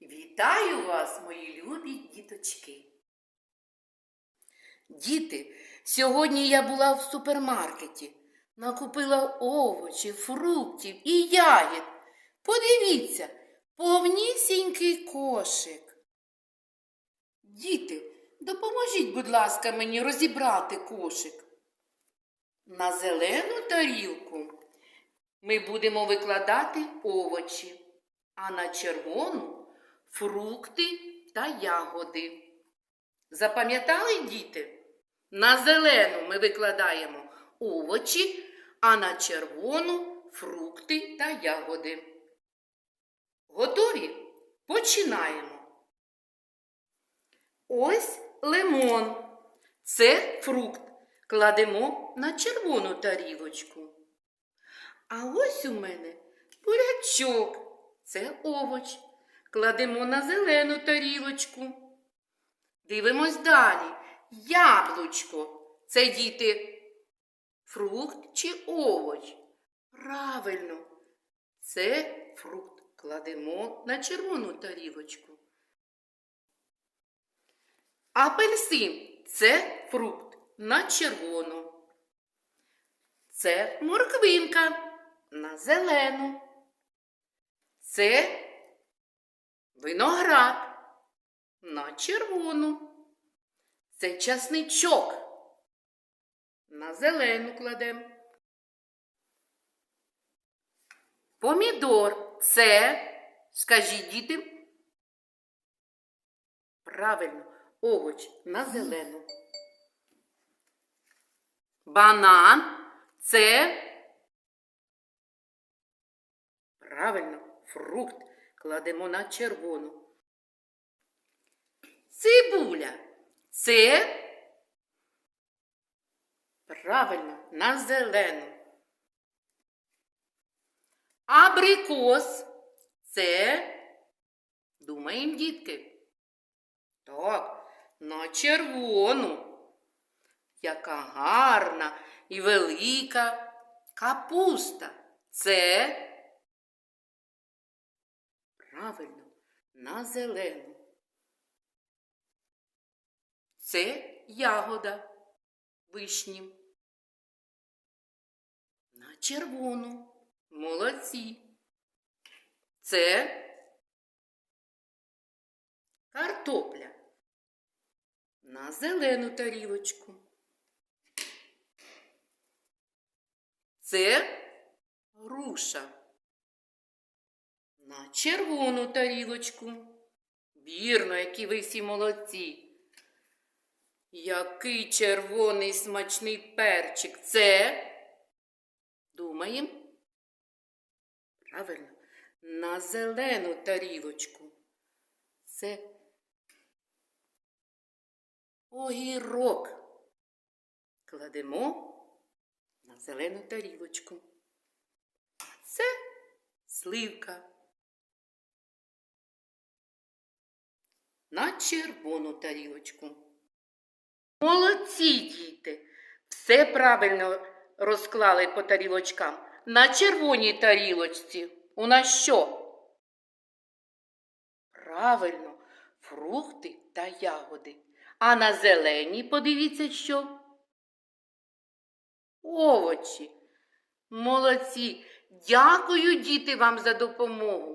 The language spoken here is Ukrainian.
Вітаю вас, мої любі діточки. Діти, сьогодні я була в супермаркеті, накупила овочі, фруктів і ягід. Подивіться, повнісінький кошик. Діти, допоможіть, будь ласка, мені розібрати кошик. На зелену тарілку ми будемо викладати овочі, а на червону фрукти та ягоди. Запам'ятали діти? На зелену ми викладаємо овочі, а на червону фрукти та ягоди. Готові? Починаємо. Ось лимон. Це фрукт. Кладемо на червону тарілочку. А ось у мене бурячок. Це овоч. Кладемо на зелену тарілочку. Дивимось далі. Яблучко. Це діти фрукт чи овоч? Правильно, це фрукт. Кладемо на червону тарілочку. Апельсин це фрукт на червону. Це морквинка на зелену. Це виноград на червону. Це часничок. На зелену кладемо. Помідор це, скажіть діти. Правильно, овоч на зелену. Банан це правильно, фрукт кладемо на червону. Цибуля це правильно на зелену. Абрикос це думаємо, дітки. Так, на червону. Яка гарна і велика капуста. Це правильно на зелену. Це ягода вишні. На червону. Молодці. Це картопля. На зелену тарілочку. Це груша. На червону тарілочку. Вірно, які ви всі молодці. Який червоний смачний перчик. Це. Думаємо. Правильно. На зелену тарілочку. Це огірок. Кладемо на зелену тарілочку. Це сливка. На червону тарілочку. Молодці, діти! Все правильно розклали по тарілочкам. На червоній тарілочці у нас що? Правильно, фрукти та ягоди. А на зеленій подивіться що? Овочі. Молодці. Дякую, діти, вам за допомогу.